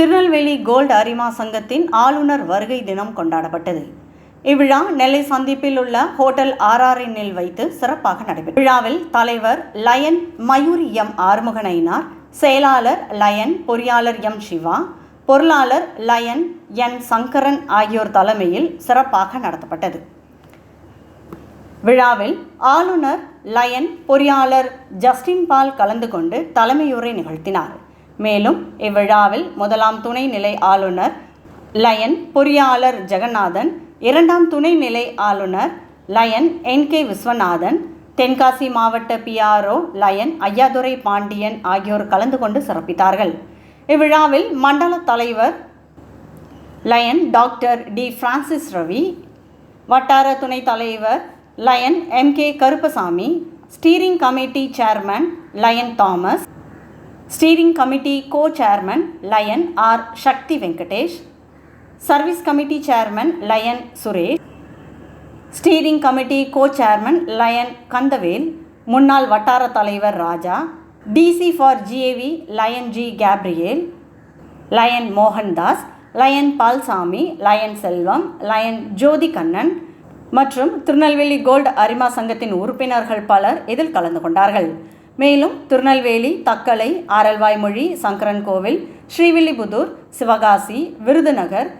Tirunelveli gold அரிமா சங்கத்தின் ஆளுநர் வருகை தினம் கொண்டாடப்பட்டது. இவ்விழா நெல்லை சந்திப்பில் உள்ள ஹோட்டல் ஆர்ஆர்என்னில் வைத்து சிறப்பாக நடைபெற்றது. விழாவில் தலைவர் லயன் மயூரி எம் ஆறுமுகனைனார் செயலாளர் லயன் பொறியாளர் எம் சிவா பொருளாளர் லயன் என் சங்கரன் ஆகியோர் தலைமையில் சிறப்பாக நடத்தப்பட்டது. விழாவில் ஆளுநர் லயன் பொறியாளர் ஜஸ்டின் பால் கலந்து கொண்டு தலைமையுரை நிகழ்த்தினார். மேலும் இவ்விழாவில் முதலாம் துணை நிலை ஆளுநர் லயன் பொறியாளர் ஜெகநாதன் இரண்டாம் துணை நிலை ஆளுநர் lion N K Viswanathan Tenkasi மாவட்ட பிஆர்ஓ லயன் ஐயாதுரை பாண்டியன் ஆகியோர் கலந்து கொண்டு சிறப்பித்தார்கள். இவ்விழாவில் மண்டல தலைவர் lion doctor T Francis Ravi வட்டார துணைத் தலைவர் lion M K Karuppasamy steering committee chairman lion Thomas steering committee co chairman lion R Sakthi Venkatesh. Service committee chairman lion Suresh. Steering committee co chairman lion Kandavel. முன்னாள் வட்டார தலைவர் Raja. DC for GAV lion G Gabriel. Lion Mohandas. Lion Palsamy. Lion Selvam. Lion Jothi Kannan மற்றும் Tirunelveli gold அரிமா சங்கத்தின் உறுப்பினர்கள் பலர் இதில் கலந்து கொண்டார்கள். மேலும் திருநெல்வேலி தக்கலை ஆரல்வாய்மொழி சங்கரன் கோவில் ஸ்ரீவில்லிபுதூர் சிவகாசி விருதுநகர்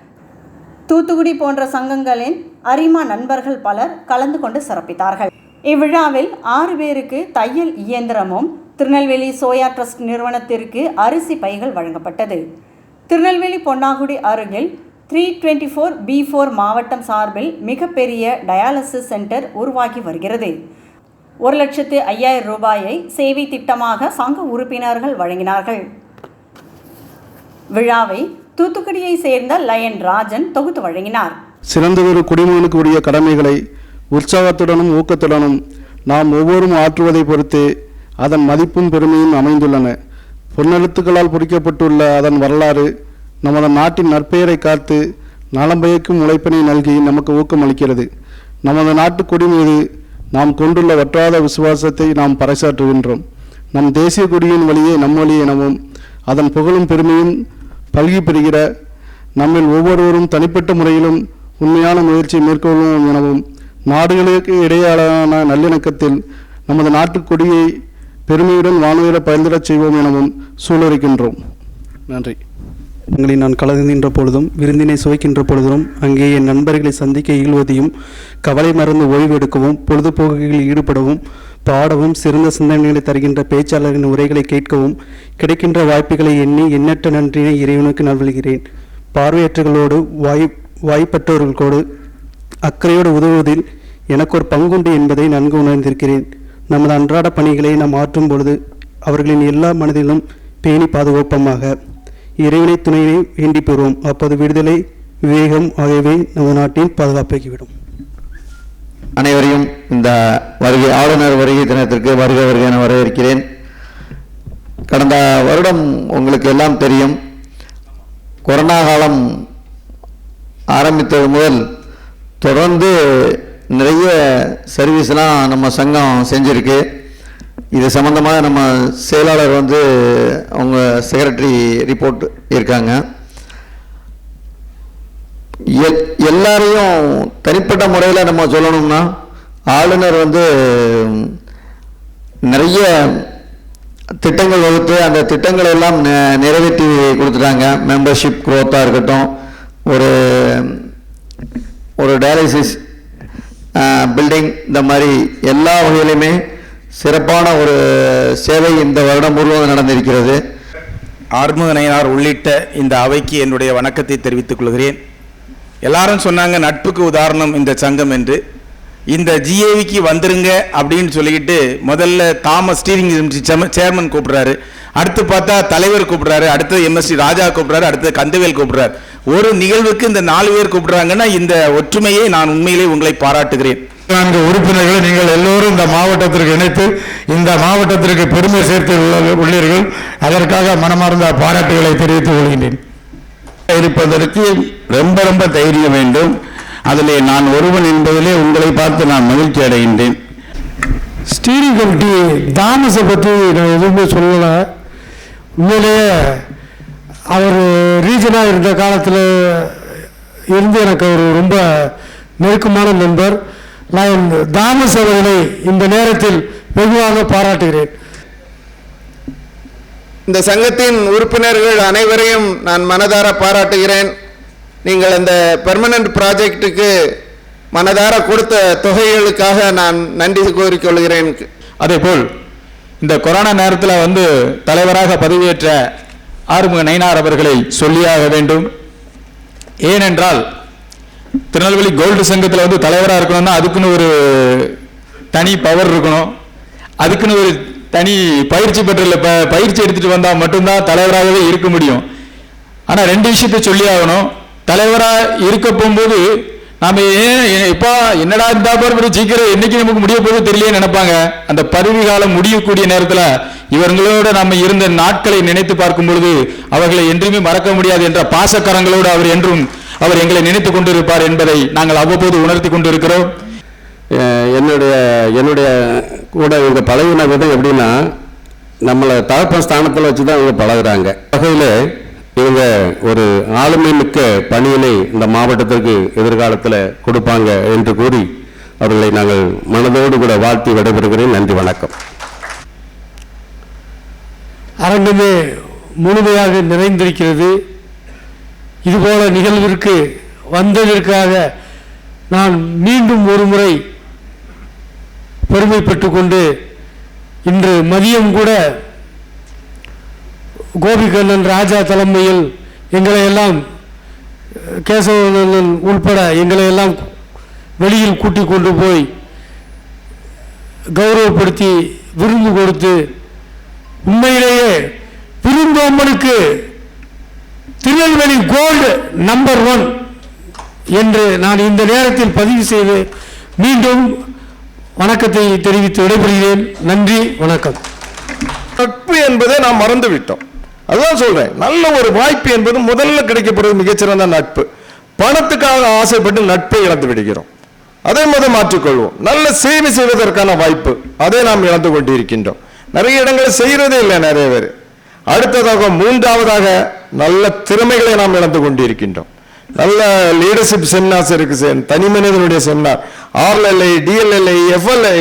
தூத்துக்குடி போன்ற சங்கங்களின் அரிமா நண்பர்கள் பலர் கலந்து கொண்டு சிறப்பித்தார்கள். இவ்விழாவில் ஆறு பேருக்கு தையல் இயந்திரமும் திருநெல்வேலி சோயா ட்ரஸ்ட் நிறுவனத்திற்கு அரிசி பைகள் வழங்கப்பட்டது. திருநெல்வேலி பொன்னாகுடி அருகில் three twenty four B four மாவட்டம் சார்பில் மிகப்பெரிய டயாலிசிஸ் சென்டர் உருவாகி வருகிறது. ஒரு லட்சத்து ஐயாயிரம் ரூபாயை சேவை திட்டமாக சங்க உறுப்பினர்கள் வழங்கினார்கள். விழாவை தூத்துக்குடியை சேர்ந்த லயன் ராஜன் தொகுத்து வழங்கினார். சிறந்ததொரு குடிமகனுக்கு உரிய கடமைகளை உற்சாகத்துடனும் ஊக்கத்துடனும் நாம் ஒவ்வொரும் ஆற்றுவதை பொறுத்து அதன் மதிப்பும் பெருமையும் அமைந்துள்ளன. பொன்னெழுத்துக்களால் பொறிக்கப்பட்டுள்ள அதன் வரலாறு நமது நாட்டின் நற்பெயரை காத்து நலம் பயக்கும் உழைப்பினை நல்கி நமக்கு ஊக்கமளிக்கிறது. நமது நாட்டு கொடி மீது நாம் கொண்டுள்ள வற்றாத விசுவாசத்தை நாம் பறைசாற்றுகின்றோம். நம் தேசிய கொடியின் வழியே நம் வழி எனவும் அதன் புகழும் பெருமையும் பல்கி பெறுகிற நம்மில் ஒவ்வொருவரும் தனிப்பட்ட முறையிலும் உண்மையான முயற்சியை மேற்கொள்வோம் எனவும் நாடுகளுக்கு இடையேயான நல்லிணக்கத்தில் நமது நாட்டுக் கொடியை பெருமையுடன் வானுயர பயந்திடச் செய்வோம் எனவும் சூளுரைக்கின்றோம் நன்றி. உங்களை நான் கலந்துகின்ற பொழுதும் விருந்தினை சுவைக்கின்ற பொழுதும் அங்கே என் நண்பர்களை சந்திக்க இயல்வதையும் கவலை மறந்து ஓய்வெடுக்கவும் பொழுதுபோக்குகளில் ஈடுபடவும் பாடவும் சிறந்த சிந்தனைகளை தருகின்ற பேச்சாளரின் உரைகளை கேட்கவும் கிடைக்கின்ற வாய்ப்புகளை எண்ணி எண்ணற்ற நன்றினை இறைவனுக்கு நல்வழுகிறேன் பார்வையற்றகளோடு வாய் வாய்ப்பற்றவர்களோடு அக்கறையோடு உதவுவதில் எனக்கு ஒரு பங்குண்டு என்பதை நன்கு உணர்ந்திருக்கிறேன். நமது அன்றாட பணிகளை நாம் ஆற்றும் பொழுது அவர்களின் எல்லா மனதிலும் பேணி பாதுகாப்பமாக இறைவனை துணையினை வேண்டி பெறுவோம். அப்போது விடுதலை விவேகம் ஆகியவை நமது நாட்டின் பாதுகாப்பாக்கிவிடும் அனைவரையும் இந்த வருகை ஆளுநர் வருகை தினத்திற்கு வருக வருகை என வரவேற்கிறேன். கடந்த வருடம் உங்களுக்கு எல்லாம் தெரியும் கொரோனா காலம் ஆரம்பித்தது முதல் தொடர்ந்து நிறைய சர்வீஸ்லாம் நம்ம சங்கம் செஞ்சுருக்கு. இது சம்மந்தமாக நம்ம செயலாளர் வந்து அவங்க செக்ரட்டரி ரிப்போர்ட் இருக்காங்க எல்- எல்லாரையும் தனிப்பட்ட முறையில் நம்ம சொல்லணும்னா ஆளுநர் வந்து நிறைய திட்டங்கள் வகுத்து அந்த திட்டங்களை எல்லாம் நெ- நிறைவேற்றி கொடுத்துட்டாங்க. மெம்பர்ஷிப் குரோத்தாக இருக்கட்டும் ஒரு ஒரு டயாலிசிஸ் பில்டிங் இந்த மாதிரி எல்லா வகையிலையுமே சிறப்பான ஒரு சேவை இந்த வருடம் முழுவதும் நடந்திருக்கிறது. ஆறுமுகனையார் உள்ளிட்ட இந்த அவைக்கு என்னுடைய வணக்கத்தை தெரிவித்துக் கொள்கிறேன். எல்லாரும் சொன்னாங்க நட்புக்கு உதாரணம் இந்த சங்கம் என்று. இந்த ஜிஏவிக்கு வந்துருங்க அப்படின்னு சொல்லிக்கிட்டு முதல்ல தாமஸ் ஸ்டீரிங் சேர்மன் கூப்பிடுறாரு. அடுத்து பார்த்தா தலைவர் கூப்பிடுறாரு அடுத்து எம்எஸ்டி ராஜா கூப்பிடுறாரு அடுத்து கந்தவேல் கூப்பிடுறாரு. ஒரு நிகழ்வுக்கு இந்த நாலு பேர் கூப்பிடுறாங்கன்னா இந்த ஒற்றுமையை நான் உண்மையிலே உங்களை பாராட்டுகிறேன். நான்கு உறுப்பினர்களை நீங்கள் எல்லோரும் இந்த மாவட்டத்திற்கு இணைத்து இந்த மாவட்டத்திற்கு பெருமை சேர்த்து உள்ள- உள்ளீர்கள். அதற்காக மனமார்ந்த பாராட்டுகளை தெரிவித்துக் கொள்கின்றேன். இருப்பதற்கு ரொம்ப ரொம்ப தைரியம் வேண்டும். அதிலே நான் ஒருவன் என்பதிலே உங்களை பார்த்து நான் மகிழ்ச்சி அடைகின்றேன். ஸ்டீரிங் கமிட்டி தாமஸை பற்றி நான் எதுவுமே சொல்லலை. உண்மையிலேயே அவர் ரீஜனாக இருந்த காலத்தில் இருந்து எனக்கு ஒரு ரொம்ப நெருக்கமான நண்பர். நான் தாமஸ் அவர்களை இந்த நேரத்தில் வெகுவாக பாராட்டுகிறேன். இந்த சங்கத்தின் உறுப்பினர்கள் அனைவரையும் நான் மனதார பாராட்டுகிறேன். நீங்கள் இந்த பெர்மனன்ட் ப்ராஜெக்ட்டுக்கு மனதார கொடுத்த தொகைகளுக்காக நான் நன்றி கூறிக்கொள்கிறேன் அதேபோல் இந்த கொரோனா நேரத்தில் வந்து தலைவராக பதவியேற்ற ஆறுமுக நயினார் அவர்களை சொல்லியாக வேண்டும். ஏனென்றால் திருநெல்வேலி கோல்டு சங்கத்தில் வந்து தலைவராக இருக்கணும்னா அதுக்குன்னு ஒரு தனி பவர் இருக்கணும். அதுக்குன்னு ஒரு தனி பயிற்சி பெற்ற ப- பயிற்சி எடுத்துட்டு வந்தால் மட்டும்தான் தலைவராகவே இருக்க முடியும். ஆனால் ரெண்டு விஷயத்தை சொல்லி ஆகணும். தலைவராக இருக்க போகும்போது நாம் ஏன் எப்பா என்னடா இந்த பாரு சீக்கிரம் என்னைக்கு நமக்கு முடிய போகுது தெரியலையே நினைப்பாங்க. அந்த பதவி காலம் முடியக்கூடிய நேரத்தில் இவர்களோட நம்ம இருந்த நாட்களை நினைத்து பார்க்கும் பொழுது அவர்களை என்றுமே மறக்க முடியாது என்ற பாசக்கரங்களோடு அவர் என்றும் அவர் எங்களை நினைத்து கொண்டிருப்பார் என்பதை நாங்கள் அவ்வப்போது உணர்த்தி கொண்டிருக்கிறோம். என்னுடைய என்னுடைய கூட இவங்க பழகின விதம் எப்படின்னா நம்மளை தகப்பன் ஸ்தானத்தில் வச்சு தான் இவங்க பழகுறாங்க. வகையில் இவங்க ஒரு ஆளுமை மிக்க பணியினை இந்த மாவட்டத்திற்கு எதிர்காலத்தில் கொடுப்பாங்க என்று கூறி அவர்களை நாங்கள் மனதோடு கூட வாழ்த்தி விடைபெறுகிறேன். நன்றி வணக்கம். அரங்கமே முழுமையாக நிறைந்திருக்கிறது. இதுபோல நிகழ்விற்கு வந்ததற்காக நான் மீண்டும் ஒரு முறை பெருமைப்பட்டு கொண்டு இன்று மதியம் கூட கோபிகண்ணன் ராஜா தலைமையில் எங்களை எல்லாம் கேசவனன் உள்பட எங்களை எல்லாம் வெளியில் கூட்டிக் கொண்டு போய் கௌரவப்படுத்தி விருந்து கொடுத்து உண்மையிலேயே விருந்தோம்பனுக்கு திருநெல்வேலி கோல்டு நம்பர் ஒன் என்று நான் இந்த நேரத்தில் பதிவு செய்து மீண்டும் வணக்கத்தை தெரிவித்து விடைபெறுகிறேன். நன்றி வணக்கம். நட்பு என்பதை நாம் மறந்துவிட்டோம். அதுதான் சொல்றேன். நல்ல ஒரு வாய்ப்பு என்பது முதல்ல கிடைக்கப்படுவது மிகச்சிறந்த நட்பு. பணத்துக்காக ஆசைப்பட்டு நட்பை இழந்து விடுகிறோம். அதை முதல் மாற்றிக்கொள்வோம். நல்ல சேவை செய்வதற்கான வாய்ப்பு. அதை நாம் இழந்து கொண்டிருக்கின்றோம். நிறைய இடங்களை செய்யறதே இல்லை நிறைய பேர். அடுத்ததாக மூன்றாவதாக நல்ல திறமைகளை நாம் இழந்து கொண்டிருக்கின்றோம். நல்ல லீடர்ஷிப் செமினார்ஸ் இருக்கு தனி மனிதனுடைய செமினார் ஆர்எல்ஐ டிஎல்எல்ஐ எஃப்எல்ஐ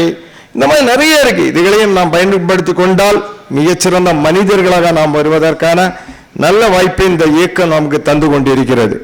இந்த மாதிரி நிறைய இருக்கு. இதுகளையும் நாம் பயன்படுத்தி கொண்டால் மிகச்சிறந்த மனிதர்களாக நாம் வருவதற்கான நல்ல வாய்ப்பை இந்த இயக்கம் நமக்கு தந்து கொண்டிருக்கிறது.